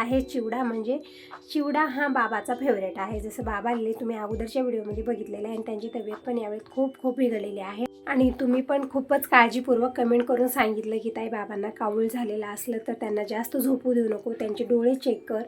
आहे चिवडा म्हणजे चिवडा हा बाबाचा फेवरेट आहे. जसं बाबा लिहिले तुम्ही अगोदरच्या व्हिडिओमध्ये बघितलेलं आहे आणि त्यांची तब्येत पण यावेळी खूप खूप बिघडलेली आहे. आणि तुम्ही पण खूपच काळजीपूर्वक कमेंट करून सांगितलं की ताई बाबांना कावूळ झालेलं असलं तर त्यांना जास्त झोपू देऊ नको त्यांचे डोळे चेक कर.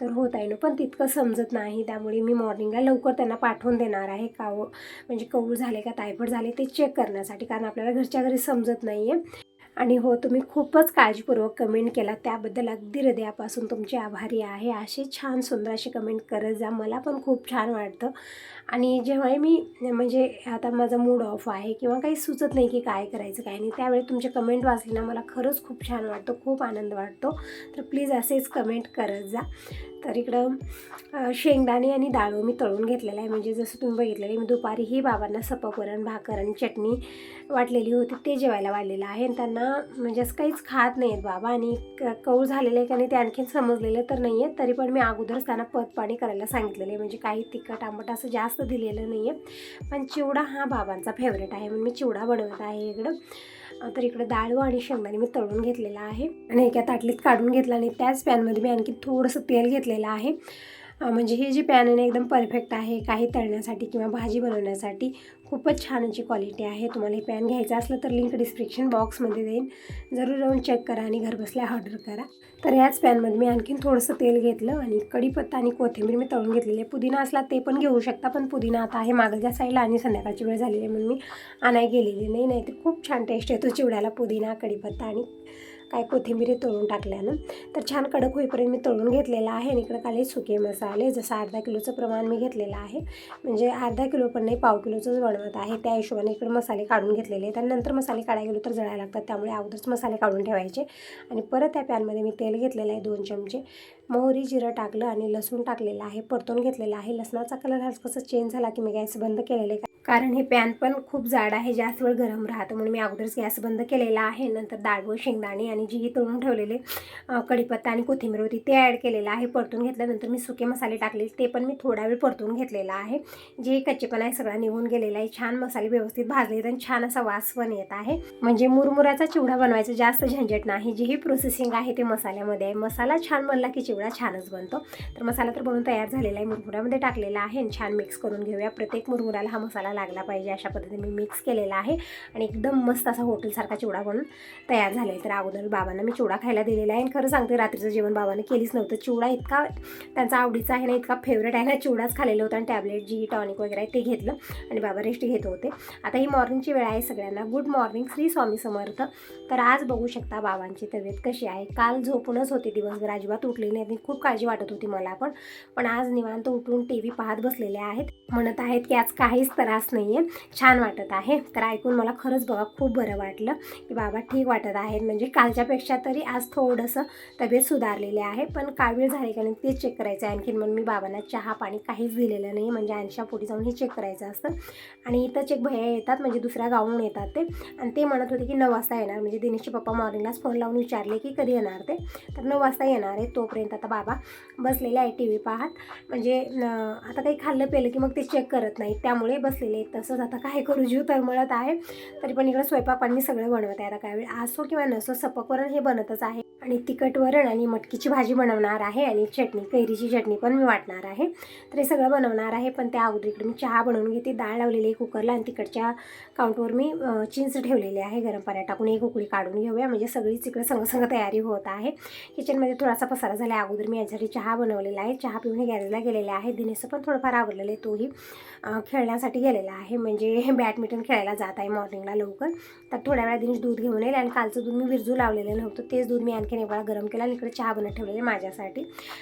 तर होत आहे ना पण तितकं समजत नाही. त्यामुळे मी मॉर्निंगला लवकर त्यांना पाठवून देणार आहे. कावळ म्हणजे कवूळ झाले का टायफॉइड झाले ते चेक करण्यासाठी कारण आपल्याला घरच्या घरी समजत नाही आहे आणि हो तुम्ही खूपच काळजीपूर्वक कमेंट केला. त्याबद्दल अगदी हृदयापासून तुमचे आभारी आहे. असे छान सुंदर असे कमेंट करत जा. मला पण खूप छान वाटतं. आणि जेव्हाही मी म्हणजे आता माझा मूड ऑफ आहे किंवा काही सुचत नाही की काय करायचं काय नाही त्यावेळी तुमचे कमेंट वाचले ना मला खरंच खूप छान वाटतं खूप आनंद वाटतो. तर प्लीज असेच कमेंट करत जा. तर इकडं शेंगदाणे आणि डाळू मी तळून घेतलेलं आहे. म्हणजे जसं तुम्ही बघितलेलं आहे मी दुपारीही बाबांना सपकरण भाकर आणि चटणी वाटलेली होती ते जेवायला वाढलेलं आहे. आणि त्यांना म्हणजे असं काहीच खात नाही आहेत बाबा. आणि क- कौळ झालेलं आहे का नाही ते आणखीन समजलेलं तर नाही आहे तरी पण मी अगोदरच त्यांना पत पाणी करायला सांगितलेलं आहे. म्हणजे काही तिखट आंबट असं जास्त दिलेलं नाही आहे पण चिवडा हा बाबांचा फेवरेट आहे. म्हणून मी चिवडा बनवत आहे इकडं. तर इकडं डाळू आणि शेंगदाणे मी तळून घेतलेला आहे. आणि एका ताटलीत काढून घेतला आणि त्याच पॅनमध्ये मी आणखी थोडंसं तेल घेतलेलं आहे. म्हणजे ही जी पॅन आहे ना एकदम परफेक्ट आहे काही तळण्यासाठी किंवा भाजी बनवण्यासाठी खूपच छान याची क्वालिटी आहे. तुम्हाला हे पॅन घ्यायचं असलं तर लिंक डिस्क्रिप्शन बॉक्समध्ये देईन. जरूर जाऊन चेक करा आणि घरबसल्या ऑर्डर करा. तर याच पॅनमध्ये मी आणखीन थोडंसं तेल घेतलं आणि कढीपत्ता आणि कोथिंबीर मी तळून घेतलेली आहे. पुदिना असला ते पण घेऊ शकता पण पुदिना आता आहे मागच्या साईडला आणि संध्याकाळची वेळ झालेली आहे म्हणून मी आणाय गेलेली नाही. नाही ते खूप छान टेस्ट येतो चिवड्याला पुदिना कढीपत्ता आणि काय कोथिंबीर तळून टाकल्यानं तर छान कडक होईपर्यंत मी तळून घेतलेला आहे. आणि इकडं काले सुके मसाले जसं अर्धा किलोचं प्रमाण मी घेतलेलं आहे. म्हणजे अर्धा किलो पण नाही पाव किलोचंच बनवत आहे. त्या हिशोबाने इकडे मसाले काढून घेतलेले आहेत. आणि नंतर मसाले काढायला गेलो तर जळायला लागतात. त्यामुळे अगोदरच मसाले काढून ठेवायचे. आणि परत त्या पॅनमध्ये मी तेल घेतलेलं आहे दोन चमचे. मोहरी जिरं टाकलं आणि लसूण टाकलेलं आहे परतून घेतलेलं आहे. लसणाचा कलर हा चेंज झाला की मी गॅस बंद केलेले आहे. कारण हे पॅन पण खूप जाड आहे जास्त वेळ गरम राहतं. म्हणून मी अगोदरच गॅस बंद केलेला आहे. नंतर डाळवं शेंगदाणे आणि जी तळून ठेवलेले कढीपत्ता आणि कोथिंबीर होती ते ॲड केलेलं आहे. परतून घेतल्यानंतर मी सुके मसाले टाकले ते पण मी थोडा वेळ परतून घेतलेला आहे. जे कच्चेपणा आहे सगळा निघून गेलेला आहे. छान मसाले व्यवस्थित भाजले आहेत आणि छान असा वास पण येत आहे. म्हणजे मुरमुराचा चिवडा बनवायचा जास्त झंझट नाही. जी ही प्रोसेसिंग आहे ते मसाल्यामध्ये आहे. मसाला छान बनला की चिवडा छानच बनतो. तर मसाला तर बनवून तयार झालेला आहे. मुरमुऱ्यामध्ये टाकलेला आहे आणि छान मिक्स करून घेऊया. प्रत्येक मुरमुऱ्याला हा मसाला लागला पाहिजे अशा पद्धतीने मी मिक्स केलेला आहे. आणि एकदम मस्त असा हॉटेलसारखा चिवडा बनून तयार झाला आहे. तर अगोदर बाबांना मी चिवडा खायला दिलेला आहे. आणि खरं सांगते रात्रीचं जेवण बाबांनी केलीच नव्हतं. चिवडा इतका त्यांचा आवडीचा आहे ना इतका फेवरेट आहे ना चिवडाच खाल्लेला होता. आणि टॅबलेट जी टॉनिक वगैरे आहे ते घेतलं. आणि बाबा रेस्ट घेत होते. आता ही मॉर्निंगची वेळ आहे सगळ्यांना. Good morning Shri Swami Samarth. तर आज बघू शकता बाबांची तब्येत कशी आहे. काल झोपूनच होते दिवसभर. अजिबात उठले नाहीत मी खूप काळजी वाटत होती मला पण. पण आज निवांत उठून टी व्ही पाहत बसलेले आहेत. म्हणत आहेत की आज काहीच त्रास नाही आहे छान वाटत आहे. तर ऐकून मला खरंच बघा खूप बरं वाटलं की बाबा ठीक वाटत आहेत. म्हणजे कालच्यापेक्षा तरी आज थोडंसं तब्येत सुधारलेली आहे. पण कावीळ झाले का नाही ते चेक करायचं आहे. आणखीन मग मी बाबांना चहा पाणी काहीच दिलेलं नाही. म्हणजे आणशा पोटी जाऊन हे चेक करायचं असतं. आणि इथं चेक भैया येतात. म्हणजे दुसऱ्या गावाहून येतात ते. आणि ते म्हणत होते की नऊ वाजता येणार. म्हणजे दिनेशचे पप्पा मॉर्निंगलाच फोन लावून विचारले की कधी येणार ते. तर नऊ वाजता येणार आहे तोपर्यंत. आता बाबा बसलेले आहे टी व्ही पाहत. म्हणजे आता काही खाल्लं पेलं की मग ते चेक करत नाही त्यामुळे बसलेले आहेत. तसंच आता काय करू? जीव तळमळत आहे. तरी पण इकडं स्वयंपाक पाणी सगळं बनवत आहे. आता काय वेळ? असो किंवा नसो सपक वरण हे बनतच आहे. आणि तिखट वरण आणि मटकीची भाजी बनवणार आहे. आणि चटणी कैरीची चटणी पण मी वाटणार आहे. तर हे सगळं बनवणार आहे. पण त्या अगोदर इकडे मी चहा बनवून घेते. डाळ लावलेली आहे कुकरला आणि तिकडच्या काउंटवर मी चिंच ठेवलेली आहे. गरम पाण्यात टाकून एक उकळी काढून घेऊया. म्हणजे सगळीच इकडे संगसंग तयारी होत आहे. किचनमध्ये थोडासा पसारा झाला आहे. अगोदर मी याच्यासाठी चहा बनवलेला आहे. चहा पिऊन गॅरेजला गेलेला आहे. दिनेशचं पण थोडंफार आवडलेलं आहे. तोही खेळण्यासाठी गेलेला आहे. म्हणजे बॅडमिंटन खेळायला जात आहे मॉर्निंगला लवकर. तर थोड्या वेळा दिनेश दूध घेऊन येईल आणि कालचं दूध मी विरजू लावलेलं नव्हतं. तेच दूध मी आणखीन एक वेळा गरम केलं आणि इकडे चहा बनत ठेवलेले माझ्यासाठी.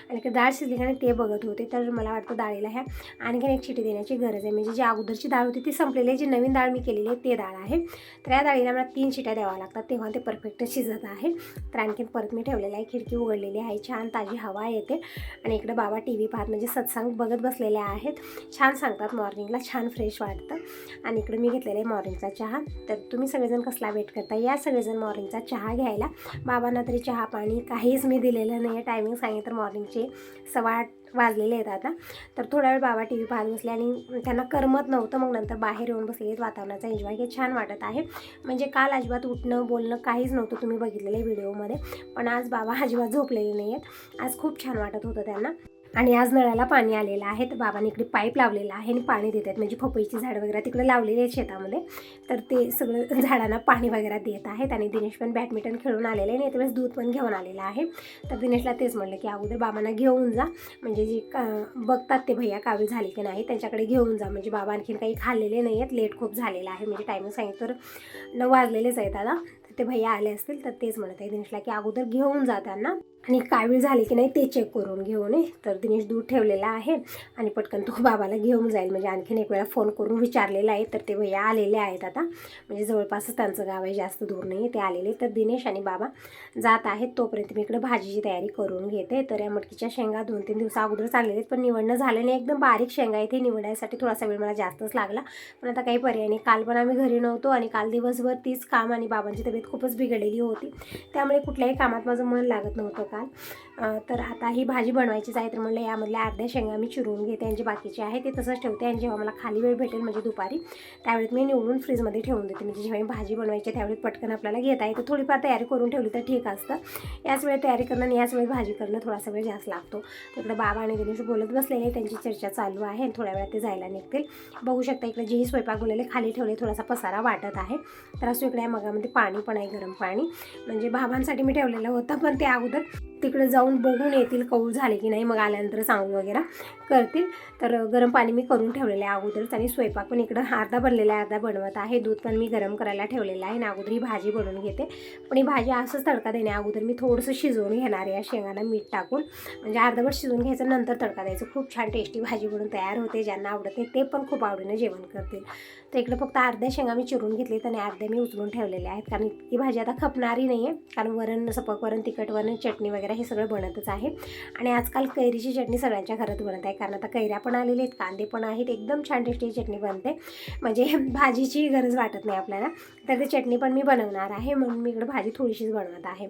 आणि इकडे डाळ शिजली आणि ते बघत होते. तर मला वाटतं डाळीला ह्या आणखीन एक चिटी देण्याची गरज आहे. म्हणजे जी अगोदरची डाळ होती ती संपलेली आहे. जी नवीन डाळ मी केलेली आहे ते डाळ आहे. तर या डाळीला मला तीन शिट्या द्याव्या लागतात. तेव्हा ते परफेक्ट शिजत आहे. तर आणखीन परत मी ठेवलेलं आहे. खिडकी उघडलेली आहे. छान ताजी माझी हवा येते. आणि इकडे बाबा टी व्ही पाहत म्हणजे सत्संग बघत बसलेले आहेत. छान सांगतात मॉर्निंगला छान फ्रेश वाटतं. आणि इकडे मी घेतलेला आहे मॉर्निंगचा चहा. तर तुम्ही सगळेजण कसला वेट करता? या सगळेजण मॉर्निंगचा चहा घ्यायला. बाबांना तरी चहा पाणी काहीच मी दिलेलं नाही आहे टायमिंग सांगितलं तर मॉर्निंगचे सव्वा आठ वाजलेले आहेत आता. तर थोडा वेळ बाबा टी व्ही पाहत बसले आणि त्यांना करमत नव्हतं मग नंतर बाहेर येऊन बसले. वातावरणाचा एन्जॉय हे छान वाटत आहे. म्हणजे काल अजिबात उठणं बोलणं काहीच नव्हतं तुम्ही बघितलेलं व्हिडिओमध्ये पण आज बाबा अजिबात झोपलेले नाही आहेत आज खूप छान वाटत होतं त्यांना. आणि आज नळाला पाणी आलेलं आहे. तर बाबांनी इकडे पाईप लावलेला आहे आणि पाणी देत आहेत. म्हणजे पपईची झाडं वगैरे तिकडे लावलेली आहेत शेतामध्ये. तर ते सगळं झाडांना पाणी वगैरे देत आहेत आणि दिनेश पण बॅडमिंटन खेळून आलेले आहे आणि त्यावेळेस दूध पण घेऊन आलेलं आहे. तर दिनेशला तेच म्हणलं की अगोदर बाबांना घेऊन जा. म्हणजे जे का बघतात ते भैया कावी झाली की नाही त्यांच्याकडे घेऊन जा. म्हणजे बाबा आणखीन काही खाल्लेले नाही आहेत. लेट खूप झालेला आहे. म्हणजे टायमिंग सांगितलं तर नऊ वाजलेलेच आहेत आता. तर ते भैया आले असतील तर तेच म्हणत आहे दिनेशला की अगोदर घेऊन जा त्यांना. आणि कावीळ झाली की नाही ते चेक करून घेऊ नये तर दिनेश दूध ठेवलेला आहे आणि पटकन तो बाबाला घेऊन जाईल. म्हणजे आणखीन एक वेळा फोन करून विचारलेला आहे. तर ते भैया आलेले आहेत आता. म्हणजे जवळपासच त्यांचं गाव आहे. जास्त दूर नाही ते आलेले तर दिनेश आणि बाबा जात आहेत. तोपर्यंत मी इकडे भाजीची तयारी करून घेते. तर या मटकीच्या शेंगा दोन तीन दिवसा अगोदर चाललेले आहेत. पण निवडणं झालं नाही. एकदम बारीक शेंगा इथे निवडण्यासाठी निवडायसाठी थोडासा वेळ मला जास्तच लागला. पण आता काही पर्याय नाही. काल पण आम्ही घरी नव्हतो आणि काल दिवसभर तीच काम आणि बाबांची तब्येत खूपच बिघडलेली होती. त्यामुळे कुठल्याही कामात माझं मन लागत नव्हतं का? काल तर आता ही भाजी बनवायचीच आहे तर म्हणलं यामधल्या अर्ध्या शेंगा मी चिरून घेते आणि जे बाकीचे आहे ते तसंच ठेवते आणि जेव्हा मला खाली वेळ भेटेल म्हणजे दुपारी त्यावेळेस मी निवडून फ्रीजमध्ये ठेवून देते. म्हणजे जेव्हा मी भाजी बनवायची त्यावेळेस पटकन आपल्याला घेता येते. थोडीफार तयारी करून ठेवली तर ठीक असतं. याच वेळेत तयारी करणं आणि याच वेळेत भाजी करणं थोडासा वेळ जास्त लागतो. तिकडे बाबा आणि दिनेश बोलत बसलेले त्यांची चर्चा चालू आहे आणि थोड्या वेळात ते जायला निघतील. बघू शकता इकडे जेही स्वयंपाक बोललेले खाली ठेवले थोडासा पसारा वाटत आहे. तर असं इकडे या मगामध्ये पाणी पण आहे गरम पाणी. म्हणजे बाबांसाठी मी ठेवलेलं होतं पण ते अगोदर तिकडे जाऊन बघून येतील कौल झाले की नाही मग आल्यानंतर सांगून वगैरे करतील. तर गरम पाणी मी करून ठेवलेलं आहे अगोदरच आणि स्वयंपाक पण इकडं अर्धा बनलेला आहे अर्धा बनवत आहे. दूध पण मी गरम करायला ठेवलेलं आहे आणि अगोदर ही भाजी बनवून घेते. पण ही भाजी असंच तडका देण्या अगोदर मी थोडंसं शिजवून घेणार आहे या शेंगाला मीठ टाकून. म्हणजे अर्धवट शिजवून घ्यायचं नंतर तडका द्यायचं. खूप छान टेस्टी भाजी बनवून तयार होते. ज्यांना आवडत नाही ते पण खूप आवडीनं जेवण करतील. तर इकडं फक्त अर्ध्या शेंगा मी चिरून घेतलीत आणि अर्ध्या मी उचलून ठेवलेल्या आहेत. कारण ही भाजी आता खपणारी नाही आहे कारण वरण सपक वरण तिखट वरण चटणी वगैरे हे सगळं बनतच आहे. आणि आजकाल कैरीची चटणी सगळ्यांच्या घरात बनत आहे. कारण आता कैऱ्या पण आलेल्या आहेत कांदे पण आहेत. एकदम छान टेस्टी चटणी बनते. म्हणजे भाजीची गरज वाटत नाही आपल्याला. तर ते चटणी पण मी बनवणार आहे. म्हणून मी इकडे भाजी थोडीशीच बनवत आहे.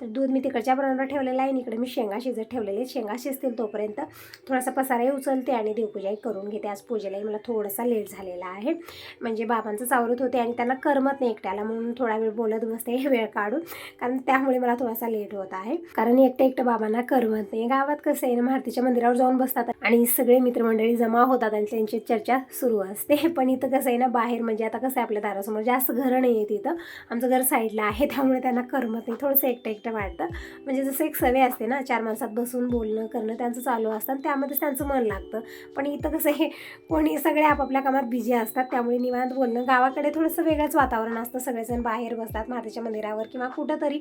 तर दूध मी तिकडच्या बनवणार ठेवलेलं आहे आणि इकडे मी शेंगा शिजत ठेवलेले आहेत. शेंगा शिजतील तोपर्यंत थोडासा पसाराही उचलते आणि देवपूजाही करून घेते. आज पूजेलाही मला थोडासा लेट झालेला आहे. म्हणजे बाबांचं चावरत होते आणि त्यांना करमत नाही एकट्याला. म्हणून थोडा वेळ बोलत बसते वेळ काढून. कारण त्यामुळे मला थोडासा लेट होत आहे. कारण एकटं एकटं बाबांना करमत नाही. गावात कसं आहे ना मारुतीच्या मंदिरावर जाऊन बसतात आणि सगळे मित्रमंडळी जमा होतात आणि त्यांची चर्चा सुरू असते. पण इथं कसं आहे ना बाहेर म्हणजे आता कसं आहे आपल्या दारासमोर जास्त घरं नाही आहेत इथं. आमचं घर साईडला आहे त्यामुळे त्यांना करमत नाही. थोडंसं एकटं एकटं वाटतं. म्हणजे जसं एक सवय असते ना चार माणसात बसून बोलणं करणं त्यांचं चालू असतं आणि त्यामध्येच त्यांचं मन लागतं. पण इथं कसं आहे कोणी सगळे आपापल्या कामात बिझी असतात त्यामुळे निवांत बोलणं. गावाकडे थोडंसं वेगळंच वातावरण असतं. सगळेजण बाहेर बसतात मातेच्या मंदिरावर किंवा कुठंतरी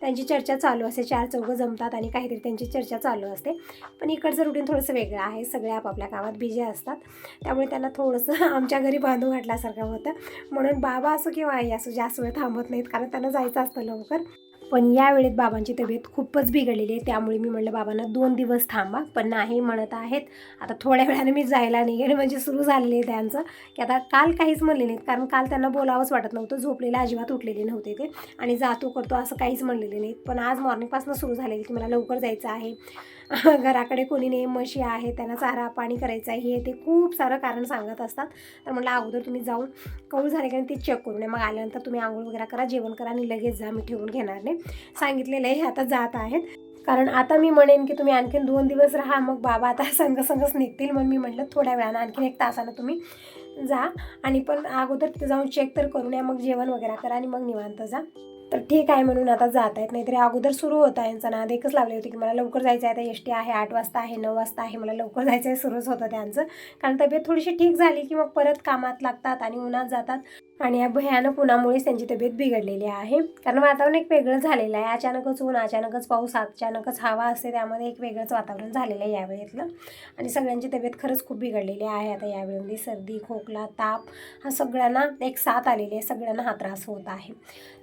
त्यांची चर्चा चालू असते. चार चौघं जमतात आणि काहीतरी त्यांची चर्चा चालू असते. पण इकडचं रुटीन थोडंसं वेगळं आहे. सगळे आपापल्या कामात बिझी असतात. त्यामुळे त्यांना थोडंसं आमच्या घरी बांधू घातल्यासारखं होतं. म्हणून बाबा असो किंवा आई असो जास्त वेळ थांबत नाहीत. कारण त्यांना जायचं असतं लवकर. पण या वेळेत बाबांची तब्येत खूपच बिघडलेली आहे. त्यामुळे मी म्हणलं बाबांना दोन दिवस थांबा पण नाही म्हणत आहेत. आता थोड्या वेळाने मी जायला निघेन म्हणजे सुरू झालेले आहे त्यांचं. की आता काल काहीच म्हणले नाहीत कारण काल त्यांना बोलावंच वाटत नव्हतं झोपलेले अजिबात उठलेले नव्हते ते. आणि जातो करतो असं काहीच म्हणलेले नाहीत. पण आज मॉर्निंगपासून सुरू झालेली की मला लवकर जायचं आहे. घराकडे कोणी नाही म्हशी आहे त्यांना चारा पाणी करायचं आहे हे ते खूप सारं कारण सांगत असतात. तर म्हटलं अगोदर तुम्ही जाऊन कौल झाले का ते चेक करून नये मग आल्यानंतर तुम्ही आंघोळ वगैरे करा जेवण करा आणि लगेच जा मी ठेवून घेणार नाही. सांगितलेलं आहे हे आता जात आहेत. कारण आता मी म्हणेन की तुम्ही आणखीन दोन दिवस राहा मग बाबा आता संघ संघच निघतील. म्हणून मी म्हटलं थोड्या वेळानं आणखीन एक तासानं तुम्ही जा. आणि पण अगोदर तिथे जाऊन चेक तर करून या मग जेवण वगैरे करा आणि मग निवांत जा. तर ठीक आहे म्हणून आता जात आहेत नाहीतरी अगोदर सुरू होता यांचा नाद. एकच लावले होते की मला लवकर जायचं आहे. आता एस टी आहे आठ वाजता आहे नऊ वाजता आहे. मला लवकर जायचं आहे सुरूच होतं त्यांचं. कारण तब्येत थोडीशी ठीक झाली की मग परत कामात लागतात आणि उन्हात जातात. आणि या भयानक उन्हामुळेच त्यांची तब्येत बिघडलेली आहे. कारण वातावरण एक वेगळं झालेलं आहे. अचानकच ऊन अचानकच पाऊस अचानकच हवा असते. त्यामध्ये एक वेगळंच वातावरण झालेलं आहे यावेळेतलं. आणि सगळ्यांची तब्येत खरंच खूप बिघडलेली आहे. आता यावेळेमध्ये सर्दी खोकला ताप हा सगळ्यांना एक साथ आलेली आहे. सगळ्यांना हा त्रास होत आहे.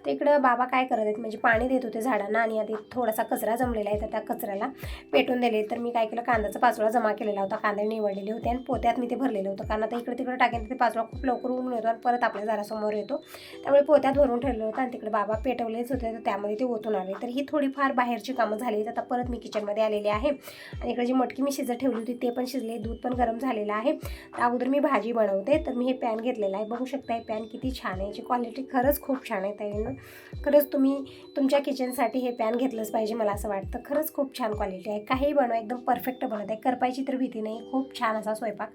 तर इकडं बाबा काय करत आहेत? म्हणजे पाणी देत होते झाडांना आणि आधी थोडासा कचरा जमलेला आहे. तर त्या कचऱ्याला पेटून दिले. तर मी काय केलं? कांद्याचा पाचोळा जमा केलेला होता. कांदे निवडलेले होते आणि पोत्यात मी ते भरलेलं होतं. कारण आता इकडे तिकडे टाकेन ते पाचोळा खूप लवकर ऊन होतो आणि परत आपल्या घरासमोर येतो. त्यामुळे पोत्यात भरून ठेवलं होतं आणि तिकडे बाबा पेटवलेच होते तर त्यामध्ये ते ओतून आले. तर ही थोडीफार बाहेरची कामं झाली तर आता परत मी किचनमध्ये आलेली आहे. आणि इकडे जी मटकी मी शिजत ठेवली होती ते पण शिजले. दूध पण गरम झालेलं आहे. तर अगोदर मी भाजी बनवते. तर मी हे पॅन घेतलेलं आहे. बघू शकता हे पॅन किती छान आहे. याची क्वालिटी खरंच खूप छान आहे ताईनं. खरंच तुम्ही तुमच्या किचनसाठी हे पॅन घेतलंच पाहिजे मला असं वाटतं. खरंच खूप छान क्वालिटी आहे. काही बनवा एकदम परफेक्ट बनवत आहे करपायची तर भीती नाही. खूप छान असा स्वयंपाक.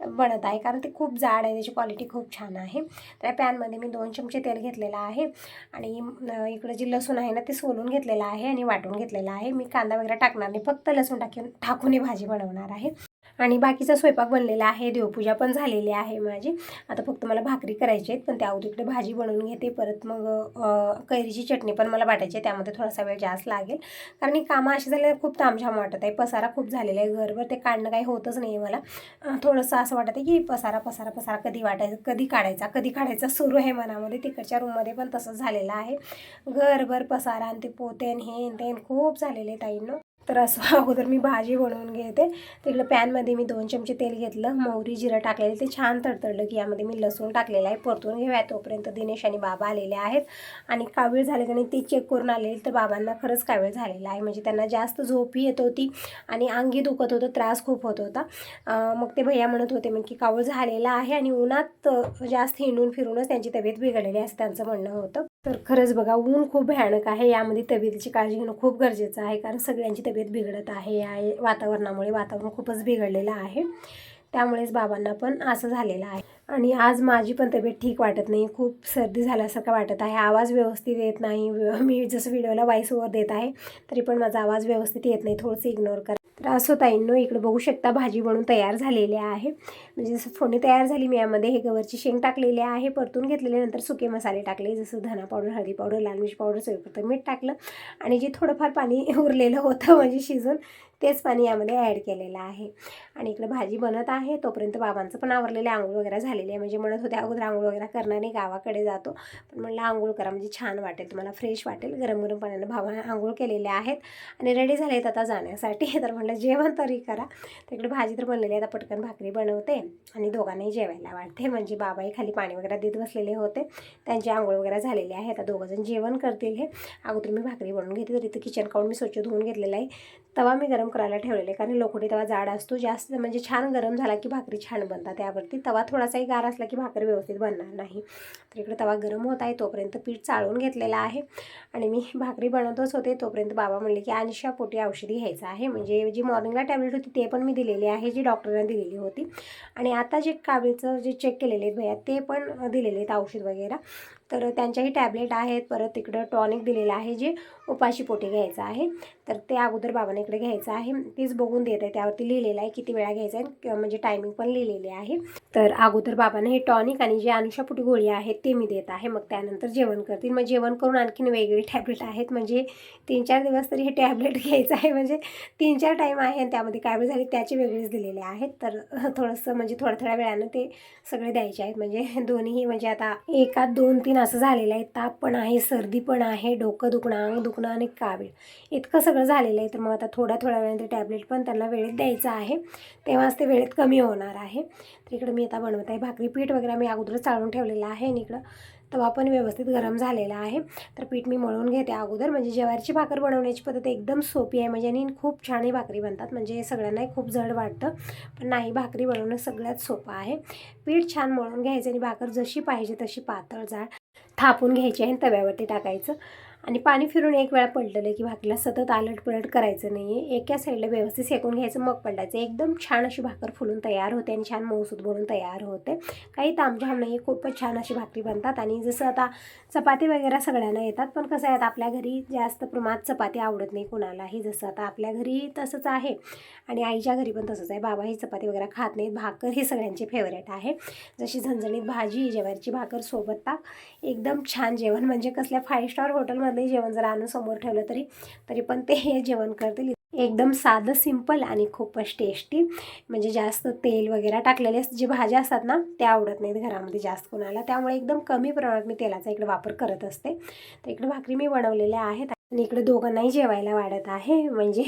बनत आहे. कारण ते खूप जाड आहे. त्याची क्वालिटी खूप छान आहे. त्या पॅनमध्ये मी दोन चमचे तेल घेतलेलं आहे. आणि इकडं जे लसूण आहे ना ते सोलून घेतलेलं आहे आणि वाटून घेतलेलं आहे. मी कांदा वगैरे टाकणार नाही. फक्त लसूण टाकून टाकून ही भाजी बनवणार आहे. आणि बाकीचा स्वयंपाक बनलेला आहे देवपूजा पण झालेली आहे माझी. आता फक्त मला भाकरी करायची आहेत पण त्या इकडे भाजी बनवून घेते. परत मग कैरीची चटणी पण मला वाटायची आहे त्यामध्ये थोडासा वेळ जास्त लागेल. कारण की कामं अशी झाल्यावर खूप तामझाम वाटत आहे. पसारा खूप झालेला आहे घरभर ते काढणं काही होतच नाही आहे मला थोडंसं असं वाटत आहे की पसारा पसारा पसारा कधी वाटायचा कधी काढायचा कधी काढायचा सुरू आहे मनामध्ये. तिकडच्या रूममध्ये पण तसंच झालेलं आहे. घरभर पसारा आणि ते पोते आणि हे ते खूप झालेले आहे ताईंनो. तर असं अगोदर मी भाजी बनवून घेते. तिकडं पॅनमध्ये मी दोन चमचे तेल घेतलं मोहरी जिरं टाकलेलं ते छान तडतडलं की यामध्ये मी लसूण टाकलेलं आहे. परतून घेऊया तोपर्यंत दिनेश आणि बाबा आलेले आहेत. आणि कावीळ झाले की नाही ते चेक करून आलेले तर बाबांना खरंच कावीळ झालेला आहे. म्हणजे त्यांना जास्त झोपी येत होती आणि अंगी दुखत होतं त्रास खूप होत होता. मग ते भैया म्हणत होते मग की कावळ झालेला आहे आणि उन्हात जास्त हिंडून फिरूनच त्यांची तब्येत बिघडलेली असं त्यांचं म्हणणं होतं. तर खरंच बघा ऊन खूप भयानक आहे. यामध्ये तब्येतीची काळजी घेणं खूप गरजेचं आहे कारण सगळ्यांची तब्येत बिघडत आहे. या वातावरणामुळे वातावरण खूपच बिघडलेलं आहे. त्यामुळेच बाबांना पण असं झालेलं आहे. आणि आज माझी पण तब्येत ठीक वाटत नाही. खूप सर्दी झाल्यासारखं वाटत आहे. आवाज व्यवस्थित येत नाही. मी जसं व्हिडिओला वाईस ओवर देत आहे तरी पण माझा आवाज व्यवस्थित येत नाही. थोडंसं इग्नोर करा. तर असं ताईंनो इकडे बघू शकता भाजी बनवून तयार झालेली आहे. म्हणजे जसं फोडणी तयार झाली मी यामध्ये हे गवरची शेंग टाकलेली आहे परतून घेतलेले नंतर सुके मसाले टाकले जसं धना पावडर हळदी पावडर लाल मिरची पावडर चवीपुरतं मीठ टाकलं आणि जे थोडंफार पाणी उरलेलं होतं म्हणजे शिजून तेच पाणी यामध्ये ॲड केलेलं आहे. आणि इकडे भाजी बनत आहे. तोपर्यंत बाबांचं पण आवरलेले आंघोळ वगैरे झालेली आहे. म्हणजे म्हणत होते अगोदर आंघोळ वगैरे करणार नाही गावाकडे जातो. पण म्हणलं आंघोळ करा म्हणजे छान वाटेल तुम्हाला फ्रेश वाटेल. गरम गरम पाण्यानं भावाने आंघोळ केलेले आहेत. आणि रेडी झाले आहेत आता जाण्यासाठी. तर म्हणलं जेवण तरी करा. तिकडे भाजी तर बनलेली आहे. आता पटकन भाकरी बनवते. आणि दोघांनाही जेवायला वाटते म्हणजे बाबाही खाली पाणी वगैरे देत बसलेले होते. त्यांची आंघोळ वगैरे झालेली आहे. आता दोघंजण जेवण करतील हे. अगोदर मी भाकरी बनवून घेते. तर इथं किचन काउंट मी स्वच्छ धुवून घेतलेलं आहे. तवा मी गरम करायला ठेवलेले आहे कारण लोखंडी तवा जाड असतो जास्त म्हणजे छान गरम झाला की भाकरी छान बनतात त्यावरती. तवा थोडासाही गार असला की भाकरी व्यवस्थित बनणार नाही. तर इकडे तवा गरम होत आहे तोपर्यंत पीठ चाळून घेतलेलं आहे. आणि मी भाकरी बनवतच होते तोपर्यंत बाबा म्हणले की अनिशा पोटी औषधी घ्यायचं आहे. म्हणजे जी मॉर्निंगला टॅबलेट होती ते पण मी दिलेली आहे जी डॉक्टरांना दिलेली होती. आणि आता जे कावीळचं जे चेक केलेले आहेत भैया ते पण दिलेले आहेत औषध वगैरे. तर त्यांच्याही टॅबलेट आहेत परत तिकडं टॉनिक दिलेलं आहे जे उपाशी पोटी घ्यायचं आहे. तर ते अगोदर बाबांना इकडे घ्यायचं आहे. तेच बघून देत आहे. त्यावरती लिहिलेलं आहे. किती वेळा घ्यायचं आहे. म्हणजे टायमिंग पण लिहिलेले आहे. तर अगोदर बाबांना हे टॉनिक आणि जे अनुषापोटी गोळी आहेत ते मी देत आहे. मग त्यानंतर जेवण करतील. मग जेवण करून आणखीन वेगळी टॅबलेट आहेत. म्हणजे तीन चार दिवस तरी हे टॅबलेट घ्यायचं आहे. म्हणजे तीन चार टाईम आहे आणि त्यामध्ये काय वेळ झाली त्याचे वेगळेच दिलेले आहेत. तर थोडंसं म्हणजे थोड्या थोड्या वेळानं ते सगळे द्यायचे आहेत. म्हणजे दोन्हीही म्हणजे आता एकात दोन तीन असं झालेलं आहे. ताप पण आहे सर्दी पण आहे डोकं दुखणं अंग दुखणं आणि कावीळ. इतकं सगळं झालेलं आहे तर मग आता थोड्या थोड्या वेळाने ते टॅबलेट पण त्यांना वेळेत द्यायचं आहे. तेव्हाच ते वेळेत कमी होणार आहे. तर इकडं मी आता बनवत आहे भाकरी. पीठ वगैरे मी अगोदरच चाळून ठेवलेलं आहे आणि इकडं तवा पण व्यवस्थित गरम झालेला आहे. तर पीठ मी मळून घेते अगोदर. म्हणजे ज्वारीची भाकर बनवण्याची पद्धत एकदम सोपी आहे. म्हणजे आणि खूप छान ही भाकरी बनतात. म्हणजे सगळ्यांनाही खूप जड वाटतं. पण नाही भाकरी बनवणं सगळ्यात सोपं आहे. पीठ छान मळून घ्यायचं आणि भाकर जशी पाहिजे तशी पातळ जाड थापून घ्यायची आहे आणि तव्यावरती टाकायचं. आणि पाणी फिरून एक वेळा पलटलं की भाकरीला सतत आलट पलट करायचं नाही आहे एका साईडला व्यवस्थित सेकून घ्यायचं मग पलटायचं एकदम छान अशी भाकर फुलून तयार होते आणि छान मऊसूद बनून तयार होते. काही तामझाम नाही खूपच छान अशी भाकरी बनतात. आणि जसं आता चपाती वगैरे सगळ्यांना येतात पण कसं आहे आपल्या घरी जास्त प्रमाणात चपाती आवडत नाही कोणालाही. जसं आता आपल्या घरी तसंच आहे आणि आईच्या घरी पण तसंच आहे. बाबा ही चपाती वगैरे खात नाहीत. भाकर ही सगळ्यांचे फेवरेट आहे. जशी झणझणीत भाजी ज्वारीची भाकर सोबत ताक एकदम छान जेवण. म्हणजे कसल्या फाईव्ह स्टार नाही जेवण जर आणून समोर ठेवलं तरी तरी पण ते हे जेवण करतील. एकदम साधं सिंपल आणि खूपच टेस्टी म्हणजे जास्त तेल वगैरे टाकलेले जे भाज्या असतात ना त्या आवडत नाहीत घरामध्ये जास्त कोणाला. त्यामुळे एकदम कमी प्रमाणात मी तेलाचा इकडे वापर करत असते. तर इकडे भाकरी मी बनवलेल्या आहेत. आणि इकडे दोघांनाही जेवायला वाढत आहे. म्हणजे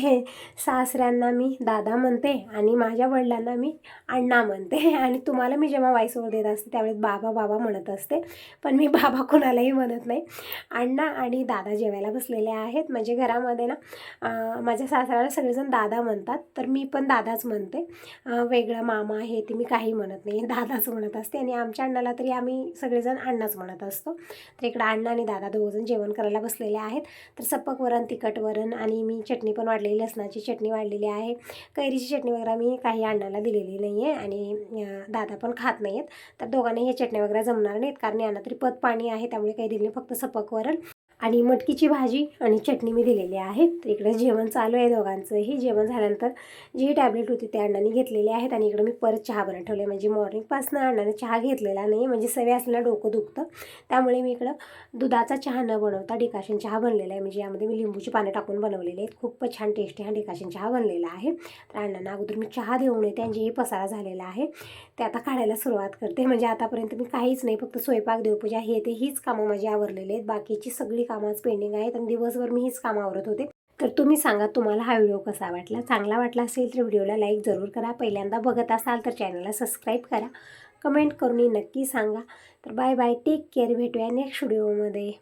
सासऱ्यांना मी दादा म्हणते आणि माझ्या वडिलांना मी अण्णा म्हणते. आणि तुम्हाला मी जेव्हा वाईसवर देत असते त्यावेळेस बाबा बाबा म्हणत असते. पण मी बाबा कोणालाही म्हणत नाही. अण्णा आणि दादा जेवायला बसलेले आहेत. म्हणजे घरामध्ये ना माझ्या सासऱ्याला सगळेजण दादा म्हणतात. तर मी पण दादाच म्हणते. वेगळं मामा आहे ते मी काही म्हणत नाही. दादाच म्हणत असते. आणि आमच्या अण्णाला तरी आम्ही सगळेजण अण्णाच म्हणत असतो. तर इकडं अण्णा आणि दादा दोघंजण जेवण करायला बसलेले आहेत. तर सपक वरण तिखट वरण आणि मी चटणी पण वाढलेली लसणाची चटणी वाढलेली आहे. कैरीची चटणी वगैरे मी काही अण्णाला दिलेली नाही आहे आणि दादा पण खात नाही आहेत तर दोघांनी हे चटणी वगैरे जमणार नाहीत कारण यांना तरी पत पाणी आहे त्यामुळे काही दिले नाही फक्त सपक वरण आणि मटकीची भाजी आणि चटणी मी दिलेली आहे. तर इकडे जेवण चालू आहे दोघांचंही. जेवण झाल्यानंतर जी टॅबलेट होती त्या अण्णांनी घेतलेली आहेत आणि इकडे मी परत चहा बनवून ठेवले म्हणजे मॉर्निंगपासून अण्णाने चहा घेतलेला नाही म्हणजे सवय असलेला डोकं दुखतं. त्यामुळे मी इकडं दुधाचा चहा न बनवता डिकाशन चहा बनलेला आहे. म्हणजे यामध्ये मी लिंबूची पानं टाकून बनवलेले आहेत. खूपच छान टेस्टी हा डिकाशन चहा बनलेला आहे. तर अण्णांना अगोदर मी चहा देऊन येते आणि पसारा झालेला आहे ते आता काढायला सुरुवात करते. म्हणजे आतापर्यंत मी काहीच नाही फक्त स्वयंपाक देवपूजा हे ते हीच कामं माझी आवरलेली आहेत. बाकीची सगळी कामाच पेंडिंग आहेत आणि दिवसभर मी हीच कामं आवरत होते. तर तुम्ही सांगा तुम्हाला हा व्हिडिओ कसा वाटला? चांगला वाटला असेल तर व्हिडिओला लाईक जरूर करा. पहिल्यांदा बघत असाल तर चॅनलला सबस्क्राईब करा. कमेंट करून नक्की सांगा. तर बाय बाय टेक केअर भेटूया नेक्स्ट व्हिडिओमध्ये.